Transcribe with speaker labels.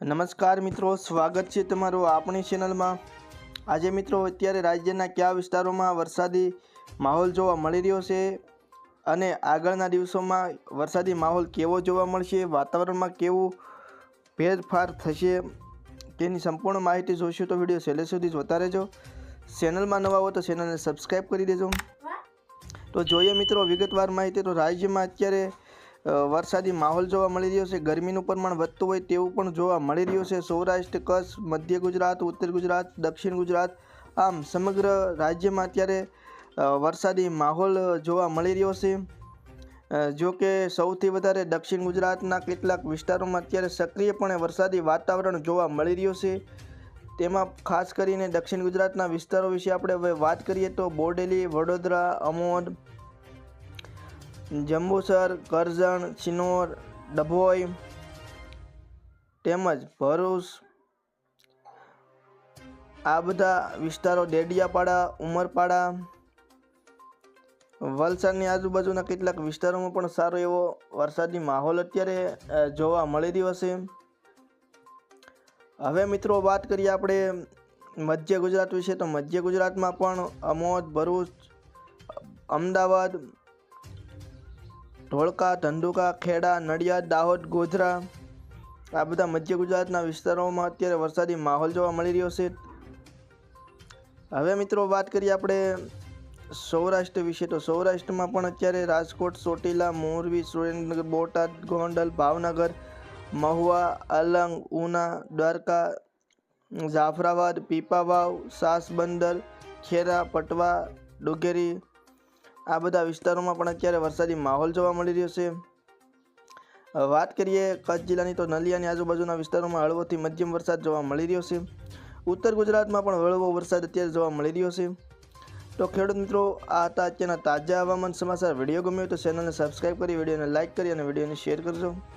Speaker 1: નમસ્કાર મિત્રો, સ્વાગત છે તમારું આપણી ચેનલમાં. આજે મિત્રો, અત્યારે રાજ્યના કયા વિસ્તારોમાં વરસાદી માહોલ જોવા મળી રહ્યો છે અને આગળના દિવસોમાં વરસાદી માહોલ કેવો જોવા મળશે, વાતાવરણમાં કેવું ફેરફાર થશે તેની સંપૂર્ણ માહિતી જોઈશું તો વીડિયો છેલ્લે સુધી જોતા રહેજો. ચેનલમાં નવા હો તો ચેનલને સબસ્ક્રાઈબ કરી દેજો. તો જોઈએ મિત્રો, વિગતવાર માહિતી તો રાજ્યમાં અત્યારે વરસાદી માહોલ જોવા મળી રહ્યો છે. ગરમીનું પ્રમાણ વધતું હોય તેવું પણ જોવા મળી રહ્યું છે. સૌરાષ્ટ્ર, કચ્છ, મધ્ય ગુજરાત, ઉત્તર ગુજરાત, દક્ષિણ ગુજરાત, આમ સમગ્ર રાજ્યમાં અત્યારે વરસાદી માહોલ જોવા મળી રહ્યો છે. જો કે સૌથી વધારે દક્ષિણ ગુજરાતના કેટલાક વિસ્તારોમાં અત્યારે સક્રિયપણે વરસાદી વાતાવરણ જોવા મળી રહ્યું છે. તેમાં ખાસ કરીને દક્ષિણ ગુજરાતના વિસ્તારો વિશે આપણે હવે વાત કરીએ તો બોડેલી, વડોદરા, અમોદ જંબુસર કરજણ ચિનોર ડભોઈ તેમજ ભરૂચ. આ બધા વિસ્તારો ડેડિયાપાડા, ઉમરપાડા, વલસાડની આજુબાજુના કેટલાક વિસ્તારોમાં પણ સારો એવો વરસાદી માહોલ અત્યારે જોવા મળી રહ્યો છે. હવે મિત્રો વાત કરીએ આપણે મધ્ય ગુજરાત વિશે. તો મધ્ય ગુજરાતમાં પણ અમોદ, ભરૂચ, અમદાવાદ ધોળકા ધંધુકા, ખેડા, નડિયાદ, દાહોદ, ગોધરા આ બધા મધ્ય ગુજરાતના વિસ્તારોમાં અત્યારે વરસાદી માહોલ જોવા મળી રહ્યો છે. હવે મિત્રો વાત કરીએ આપણે સૌરાષ્ટ્ર વિશે. તો સૌરાષ્ટ્રમાં પણ અત્યારે રાજકોટ, ચોટીલા, મોરબી, સુરેન્દ્રનગર, બોટાદ, ગોંડલ, ભાવનગર, મહુવા અલંગ ઉના, દ્વારકા, જાફરાબાદ, પીપાવાવ, સાસબંદર, ખેરા, પટવા, ડુગેરી આ બધા વિસ્તારોમાં પણ અત્યારે વરસાદી માહોલ જોવા મળી રહ્યો છે. વાત કરીએ કચ્છ જિલ્લાની તો નલિયાની આજુબાજુના વિસ્તારોમાં હળવોથી મધ્યમ વરસાદ જોવા મળી રહ્યો છે. ઉત્તર ગુજરાતમાં પણ હળવો વરસાદ અત્યારે જોવા મળી રહ્યો છે. તો ખેડૂત મિત્રો, આ હતા અત્યારના તાજા હવામાન સમાચાર. વીડિયો ગમ્યો તો ચેનલને સબસ્ક્રાઈબ કરી, વિડીયોને લાઇક કરી અને વિડીયોને શેર કરજો.